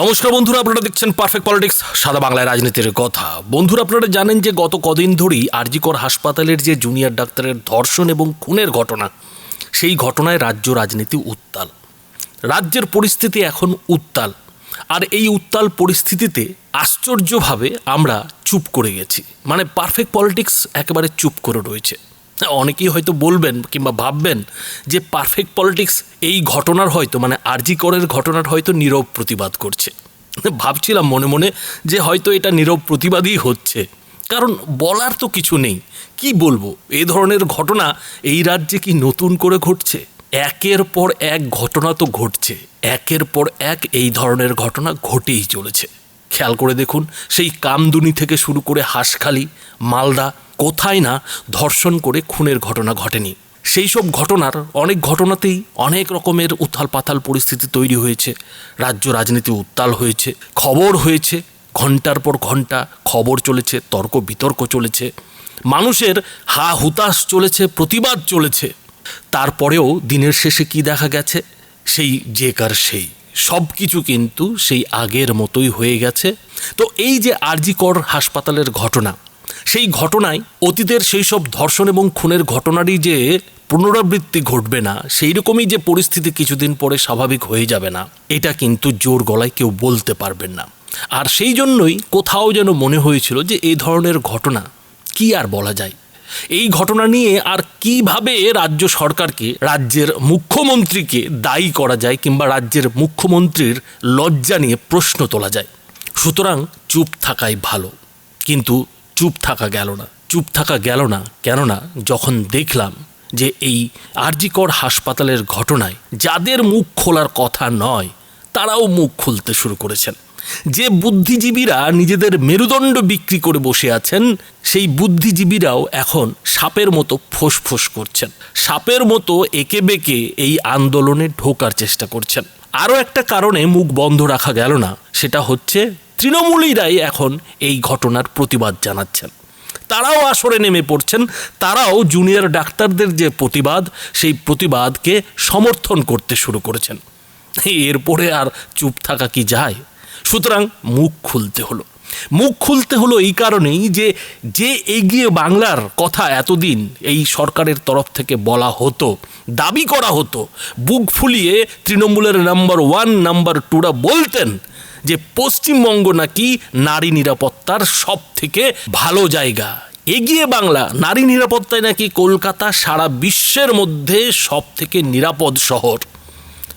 নমস্কার বন্ধুরা, আপনারা দেখছেন পারফেক্ট পলিটিক্স সাদা বাংলায় রাজনীতির কথা। বন্ধুরা, আপনারা জানেন যে গত কদিন ধরেই আরজিকর হাসপাতালের যে জুনিয়র ডাক্তারের ধর্ষণ এবং খুনের ঘটনা, সেই ঘটনায় রাজ্য রাজনীতি উত্তাল। রাজ্যের পরিস্থিতি এখন উত্তাল। আর এই উত্তাল পরিস্থিতিতে আশ্চর্যভাবে আমরা চুপ করে গেছি। মানে পারফেক্ট পলিটিক্স একেবারে চুপ করে রয়েছে। অনেকেই হয়তো বলবেন কিংবা ভাববেন যে পারফেক্ট পলিটিক্স এই ঘটনার হয়তো মানে আরজি করের ঘটনার হয়তো নীরব প্রতিবাদ করছে। ভাবছিলাম মনে মনে যে হয়তো এটা নীরব প্রতিবাদই হচ্ছে। কারণ বলার তো কিছু নেই। কি বলব? এ ধরনের ঘটনা এই রাজ্যে কি নতুন করে ঘটছে? একের পর এক ঘটনা তো ঘটছে। একের পর এক এই ধরনের ঘটনা ঘটেই চলেছে। খেয়াল করে দেখুন, সেই কামদুনি থেকে শুরু করে হাঁসখালি, মালদা, কোথায় না ধর্ষণ করে খুনের ঘটনা ঘটেনি। সেই সব ঘটনার অনেক ঘটনাতেই অনেক রকমের উত্থাল পাতাল পরিস্থিতি তৈরি হয়েছে। রাজ্য রাজনীতি উত্তাল হয়েছে, খবর হয়েছে ঘণ্টার পর ঘণ্টা খবর চলেছে, তর্ক বিতর্ক চলেছে। মানুষের হা হুতাশ চলেছে, প্রতিবাদ চলেছে। তারপরেও দিনের শেষে কি দেখা গেছে? সেই যে কার সেই। সব কিছু কিন্তু সেই আগের মতোই হয়ে গেছে। তো এই যে আরজিকর হাসপাতালের ঘটনা, সেই ঘটনায় অতীতের সেই সব ধর্ষণ এবং খুনের ঘটনারই যে পুনরাবৃত্তি ঘটবে না সেই রকমই যে পরিস্থিতি কিছুদিন পরে স্বাভাবিক হয়ে যাবে না, এটা কিন্তু জোর গলায় কেউ বলতে পারবেন না। আর সেই জন্যই কোথাও যেন মনে হয়েছিল যে এই ধরনের ঘটনা কি আর বলা যায়। এই ঘটনা নিয়ে আর কীভাবে রাজ্য সরকারকে, রাজ্যের মুখ্যমন্ত্রীকে দায়ী করা যায় কিংবা রাজ্যের মুখ্যমন্ত্রীর লজ্জা নিয়ে প্রশ্ন তোলা যায়? সুতরাং চুপ থাকাই ভালো। কিন্তু চুপ থাকা গেল না। চুপ থাকা গেল না কেননা যখন দেখলাম যে এই আরজিকর হাসপাতালের ঘটনায় যাদের মুখ খোলার কথা নয় তারাও মুখ খুলতে শুরু করেছেন। যে বুদ্ধিজীবীরা নিজেদের মেরুদণ্ড বিক্রি করে বসে আছেন, সেই বুদ্ধিজীবীরাও এখন সাপের মতো ফোঁস করছেন। সাপের মতো একে বেঁকে এই আন্দোলনে ঢোকার চেষ্টা করছেন। আরও একটা কারণে মুখ বন্ধ রাখা গেল না, সেটা হচ্ছে তৃণমূলীরাই এখন এই ঘটনার প্রতিবাদ জানাচ্ছেন। তারাও আসরে নেমে পড়ছেন, তারাও জুনিয়র ডাক্তারদের যে প্রতিবাদ, সেই প্রতিবাদকে সমর্থন করতে শুরু করেছেন। এরপরে আর চুপ থাকা কি যায়? সুতরাং মুখ খুলতে হলো। মুখ খুলতে হলো এই কারণেই যে যে এগিয়ে বাংলার কথা এতদিন এই সরকারের তরফ থেকে বলা হতো, দাবি করা হতো, বুক ফুলিয়ে তৃণমূলের নাম্বার ওয়ান, নাম্বার টুরা বলতেন যে পশ্চিমবঙ্গ নাকি নারী নিরাপত্তার সব থেকে ভালো জায়গা। এগিয়ে বাংলা নারী নিরাপত্তায় নাকি কলকাতা সারা বিশ্বের মধ্যে সব থেকে নিরাপদ শহর।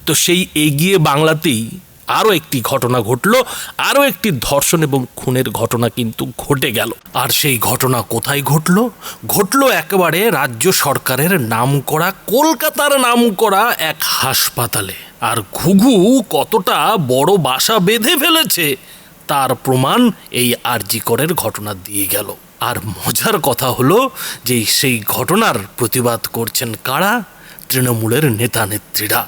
তো সেই এগিয়ে বাংলাতেই আরও একটি ঘটনা ঘটল, আরও একটি ধর্ষণ এবং খুনের ঘটনা কিন্তু ঘটে গেল। আর সেই ঘটনা কোথায় ঘটল? ঘটল একেবারে রাজ্য সরকারের নাম করা কলকাতার নাম করা এক হাসপাতালে। আর ঘুঘু কতটা বড় বাসা বেঁধে ফেলেছে, তার প্রমাণ এই আরজিকরের ঘটনা দিয়ে গেল। আর মজার কথা হলো যে সেই ঘটনার প্রতিবাদ করছেন কারা? তৃণমূলের নেতা নেত্রীরা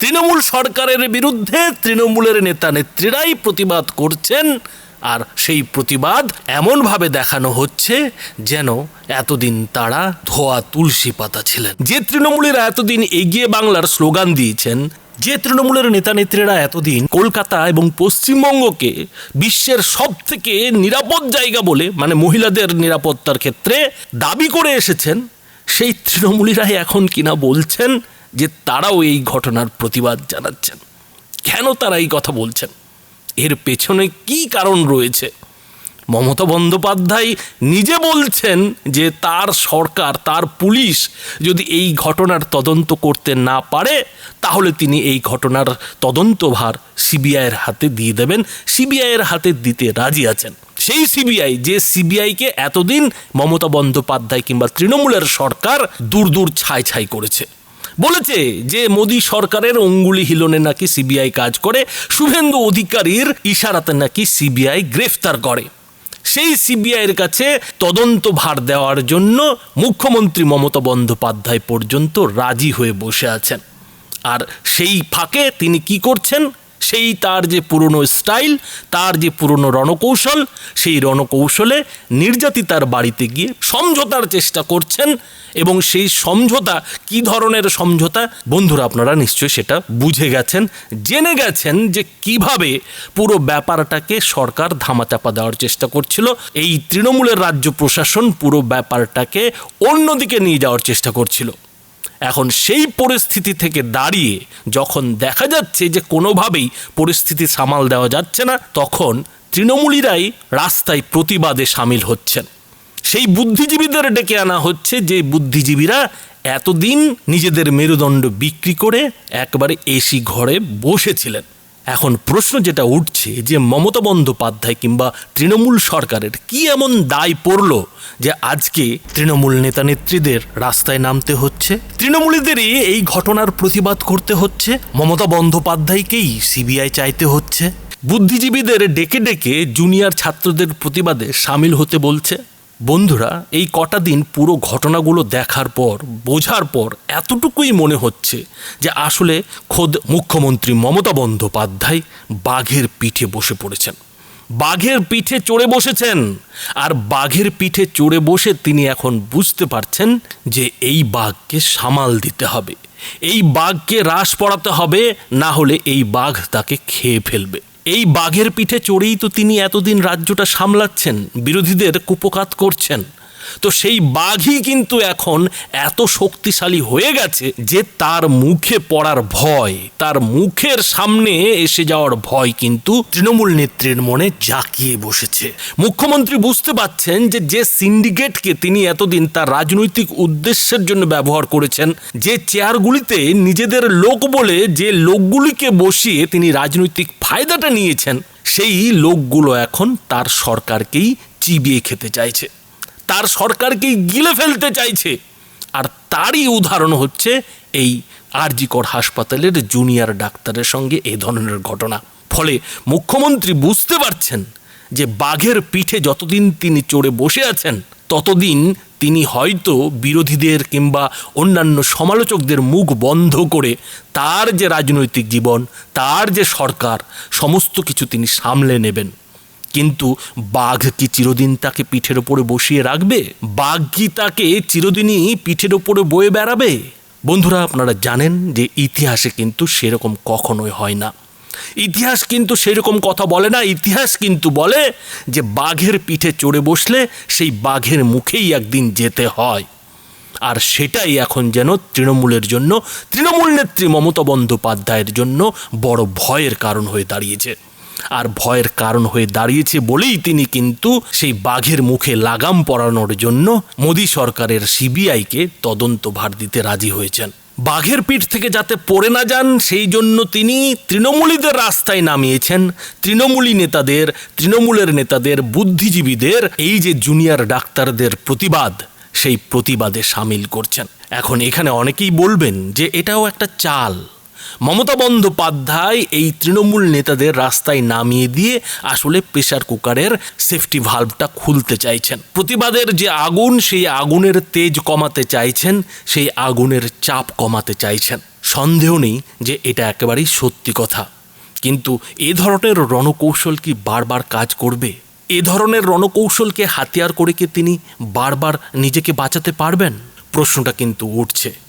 তৃণমূল সরকারের বিরুদ্ধে তৃণমূলের নেতা নেত্রীরাই প্রতিবাদ করছেন, আর সেই প্রতিবাদ এমনভাবে দেখানো হচ্ছে যেন এতদিন তারা ধোয়া তুলসী পাতা ছিলেন। যে তৃণমূলের এতদিন এগিয়ে বাংলার স্লোগান দিয়েছেন, যে তৃণমূলের নেতা নেত্রীরা এতদিন কলকাতা এবং পশ্চিমবঙ্গকে বিশ্বের সব থেকে নিরাপদ জায়গা বলে মানে মহিলাদের নিরাপত্তার ক্ষেত্রে দাবি করে এসেছেন, সেই তৃণমূলীরাই এখন কিনা বলছেন যে তারাও এই ঘটনার প্রতিবাদ জানাচ্ছেন। কেন তারা এই কথা বলছেন? এর পেছনে কি কারণ রয়েছে? মমতা বন্দ্যোপাধ্যায় নিজে বলছেন যে তার সরকার, তার পুলিশ যদি এই ঘটনার তদন্ত করতে না পারে, তাহলে তিনি এই ঘটনার তদন্তভার সিবিআইয়ের হাতে দিয়ে দেবেন। সিবিআইয়ের হাতে দিতে রাজি আছেন। সেই সিবিআই, যে সিবিআইকে এতদিন মমতা বন্দ্যোপাধ্যায় কিংবা তৃণমূলের সরকার দূর দূর ছাই ছাই করেছে। বলেছে যে মোদী সরকারের অঙ্গুলি হিলনে নাকি সিবিআই কাজ করে, শুভেন্দু অধিকারীর ইশারাতে নাকি সিবিআই গ্রেফতার করে। সেই সিবিআইয়ের কাছে তদন্ত ভার দেওয়ার জন্য মুখ্যমন্ত্রী মমতা বন্দ্যোপাধ্যায় পর্যন্ত রাজি হয়ে বসে আছেন। আর সেই ফাঁকে তিনি কি করছেন? সেই তার যে পুরনো স্টাইল, তার যে পুরনো রণকৌশল, সেই রণকৌশলে নির্যাতিতার বাড়িতে গিয়ে সমঝোতার চেষ্টা করছেন এবং সেই সমঝোতা, কি ধরনের সমঝোতা? বন্ধুরা, আপনারা নিশ্চয়ই সেটা বুঝে গেছেন, জেনে গেছেন যে কীভাবে পুরো ব্যাপারটাকে সরকার ধামাচাপা দেওয়ার চেষ্টা করছিল। এই তৃণমূলের রাজ্য প্রশাসন পুরো ব্যাপারটাকে অন্যদিকে নিয়ে যাওয়ার চেষ্টা করছিল। এখন সেই পরিস্থিতি থেকে দাঁড়িয়ে যখন দেখা যাচ্ছে যে কোনোভাবেই পরিস্থিতি সামাল দেওয়া যাচ্ছে না, তখন তৃণমূলীরাই রাস্তায় প্রতিবাদে সামিল হচ্ছেন। সেই বুদ্ধিজীবীদের ডেকে আনা হচ্ছে যে বুদ্ধিজীবীরা এতদিন নিজেদের মেরুদণ্ড বিক্রি করে একবারে এসি ঘরে বসেছিলেন। এখন প্রশ্ন যেটা উঠছে যে মমতা বন্দ্যোপাধ্যায় কিংবা তৃণমূল সরকারের কি এমন দায় পড়ল যে আজকে তৃণমূল নেতা নেত্রীদের রাস্তায় নামতে হচ্ছে? তৃণমূলীদেরই এই ঘটনার প্রতিবাদ করতে হচ্ছে। মমতা বন্দ্যোপাধ্যায়কেই সিবিআই চাইতে হচ্ছে। বুদ্ধিজীবীদের ডেকে ডেকে জুনিয়র ছাত্রদের প্রতিবাদে সামিল হতে বলছে। বন্ধুরা, এই কটা দিন পুরো ঘটনাগুলো দেখার পর, বোঝার পর এতটুকুই মনে হচ্ছে যে আসলে খোদ মুখ্যমন্ত্রী মমতা বন্দ্যোপাধ্যায় বাঘের পিঠে বসে পড়েছেন। বাঘের পিঠে চড়ে বসেছেন। আর বাঘের পিঠে চড়ে বসে তিনি এখন বুঝতে পারছেন যে এই বাঘকে সামাল দিতে হবে। এই বাঘকে হ্রাস পড়াতে হবে, না হলে এই বাঘ তাকে খেয়ে ফেলবে। এই বাঘের পিঠে চড়েই তো তিনি এতদিন রাজ্যটা সামলাচ্ছেন বিরোধীদের কুপকাত করছেন। তো সেই বাঘই কিন্তু এখন এত শক্তিশালী হয়ে গেছে যে তার মুখে পড়ার ভয়, তার মুখের সামনে এসে যাওয়ার ভয় কিন্তু তৃণমূল নেত্রীর মনে জাকিয়ে বসেছে। মুখ্যমন্ত্রী বুঝতে পাচ্ছেন যে যে সিন্ডিকেটকে তিনি এতদিন তার রাজনৈতিক উদ্দেশ্যের জন্য ব্যবহার করেছেন, যে চেয়ারগুলিতে নিজেদের লোক বলে যে লোকগুলিকে বসিয়ে তিনি রাজনৈতিক ফায়দাটা নিয়েছেন, সেই লোকগুলো এখন তার সরকারকেই চিবিয়ে খেতে চাইছে। তার সরকারকেই গিলে ফেলতে চাইছে। আর তারই উদাহরণ হচ্ছে এই আরজিকর হাসপাতালের জুনিয়র ডাক্তারের সঙ্গে এ ধরনের ঘটনা। ফলে মুখ্যমন্ত্রী বুঝতে পারছেন যে বাঘের পিঠে যতদিন তিনি চড়ে বসে আছেন, ততদিন তিনি হয়তো বিরোধীদের কিংবা অন্যান্য সমালোচকদের মুখ বন্ধ করে তার যে রাজনৈতিক জীবন, তার যে সরকার, সমস্ত কিছু তিনি সামলে নেবেন। কিন্তু বাঘ কি চিরদিন তাকে পিঠের ওপরে বসিয়ে রাখবে? বাঘ কি তাকে চিরদিনই পিঠের ওপরে বয়ে বেড়াবে? বন্ধুরা, আপনারা জানেন যে ইতিহাসে কিন্তু সেরকম কখনোই হয় না। ইতিহাস কিন্তু সেরকম কথা বলে না। ইতিহাস কিন্তু বলে যে বাঘের পিঠে চড়ে বসলে সেই বাঘের মুখেই একদিন যেতে হয়। আর সেটাই এখন যেন তৃণমূলের জন্য, তৃণমূল নেত্রী মমতা বন্দ্যোপাধ্যায়ের জন্য বড় ভয়ের কারণ হয়ে দাঁড়িয়েছে। আর ভয়ের কারণ হয়ে দাঁড়িয়েছে বলেই তিনি কিন্তু সেই বাঘের মুখে লাগাম পরানোর জন্য মোদী সরকারের সিবিআইকে তদন্ত ভার দিতে রাজি হয়েছেন। বাঘের পিঠ থেকে যাতে পড়ে না যান, সেই জন্য তিনি তৃণমূলীদের রাস্তায় নামিয়েছেন। তৃণমূলী নেতাদের, তৃণমূলের নেতাদের, বুদ্ধিজীবীদের, এই যে জুনিয়র ডাক্তারদের প্রতিবাদ, সেই প্রতিবাদে সামিল করছেন। এখন এখানে অনেকেই বলবেন যে এটাও একটা চাল। মমতা বন্দ্যোপাধ্যায় এই তৃণমূল নেতাদের রাস্তায় নামিয়ে দিয়ে আসলে প্রেশার কুকারের সেফটি ভাল্বটা খুলতে চাইছেন। প্রতিবাদের যে আগুন, সেই আগুনের তেজ কমাতে চাইছেন, সেই আগুনের চাপ কমাতে চাইছেন। সন্দেহ নেই যে এটা একেবারেই সত্যি কথা। কিন্তু এ ধরনের রণকৌশল কি বারবার কাজ করবে? এ ধরনের রণকৌশলকে হাতিয়ার করে কি তিনি বারবার নিজেকে বাঁচাতে পারবেন? প্রশ্নটা কিন্তু উঠছে।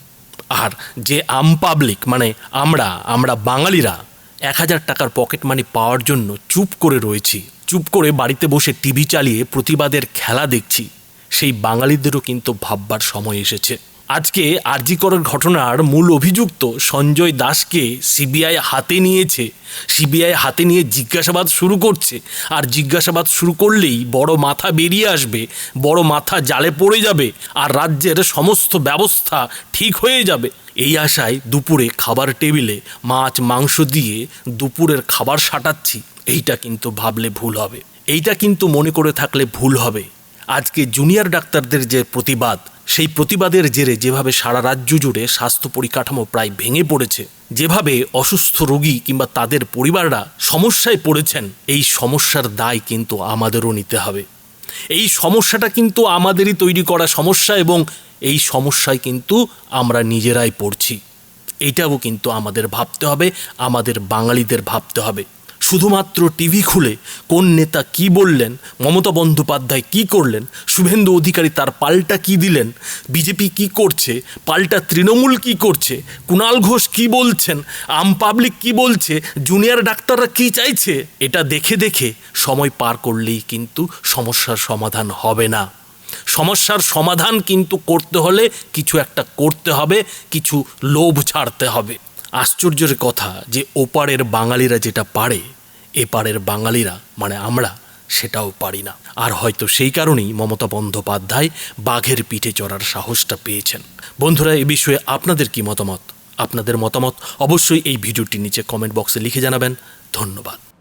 আর যে আম পাবলিক মানে আমরা আমরা বাঙালিরা এক হাজার টাকার পকেট মানি পাওয়ার জন্য চুপ করে রয়েছি, চুপ করে বাড়িতে বসে টিভি চালিয়ে প্রতিবাদের খেলা দেখছি, সেই বাঙালিদেরও কিন্তু ভাববার সময় এসেছে। আজকে আরজিকরের ঘটনার মূল অভিযুক্ত সঞ্জয় দাসকে সিবিআই হাতে নিয়েছে। সিবিআই হাতে নিয়ে জিজ্ঞাসাবাদ শুরু করছে। আর জিজ্ঞাসাবাদ শুরু করলেই বড় মাথা বেরিয়ে আসবে, বড় মাথা জালে পড়ে যাবে আর রাজ্যের সমস্ত ব্যবস্থা ঠিক হয়ে যাবে। এই আশায় দুপুরে খাবার টেবিলে মাছ, মাংস দিয়ে দুপুরের খাবার সাটাচ্ছি। এইটা কিন্তু ভাবলে ভুল হবে। এইটা কিন্তু মনে করে থাকলে ভুল হবে। আজকে জুনিয়র ডাক্তারদের যে প্রতিবাদ সেই প্রতিবাদের জেরে যেভাবে সারা রাজ্য জুড়ে স্বাস্থ্য পরিকাঠামো প্রায় ভেঙে পড়েছে, যেভাবে অসুস্থ রোগী কিংবা তাদের পরিবাররা সমস্যায় পড়েছেন, এই সমস্যার দায় কিন্তু আমাদেরও নিতে হবে। এই সমস্যাটা কিন্তু আমাদেরই তৈরি করা সমস্যা এবং এই সমস্যায় কিন্তু আমরা নিজেরাই পড়ছি। এইটাও কিন্তু আমাদের ভাবতে হবে, আমাদের বাঙালিদের ভাবতে হবে। শুধুমাত্র টিভি খুলে কোন নেতা কি বললেন, মমতা বন্দ্যোপাধ্যায় কি করলেন, শুভেন্দু অধিকারী তার পাল্টা কি দিলেন, বিজেপি কি করছে, পাল্টা তৃণমূল কি করছে, কুণাল ঘোষ কি বলছেন, আম পাবলিক কি বলছে, জুনিয়র ডাক্তাররা কি চাইছে, এটা দেখে দেখে সময় পার করলেই কিন্তু সমস্যার সমাধান হবে না। সমস্যার সমাধান কিন্তু করতে হলে কিছু একটা করতে হবে, কিছু লোভ ছাড়তে হবে। আশ্চর্যের কথা যে ওপারের বাঙালিরা যেটা পারে এপারের বাঙালিরা মানে আমরা, সেটাও পারি না। আর হয়তো সেই কারণেই মমতা বন্দ্যোপাধ্যায় বাঘের পিঠে চড়ার সাহসটা পেয়েছেন। বন্ধুরা, এ বিষয়ে আপনাদের কি মতামত? আপনাদের মতামত অবশ্যই এই ভিডিওটির নিচে কমেন্ট বক্সে লিখে জানাবেন। ধন্যবাদ।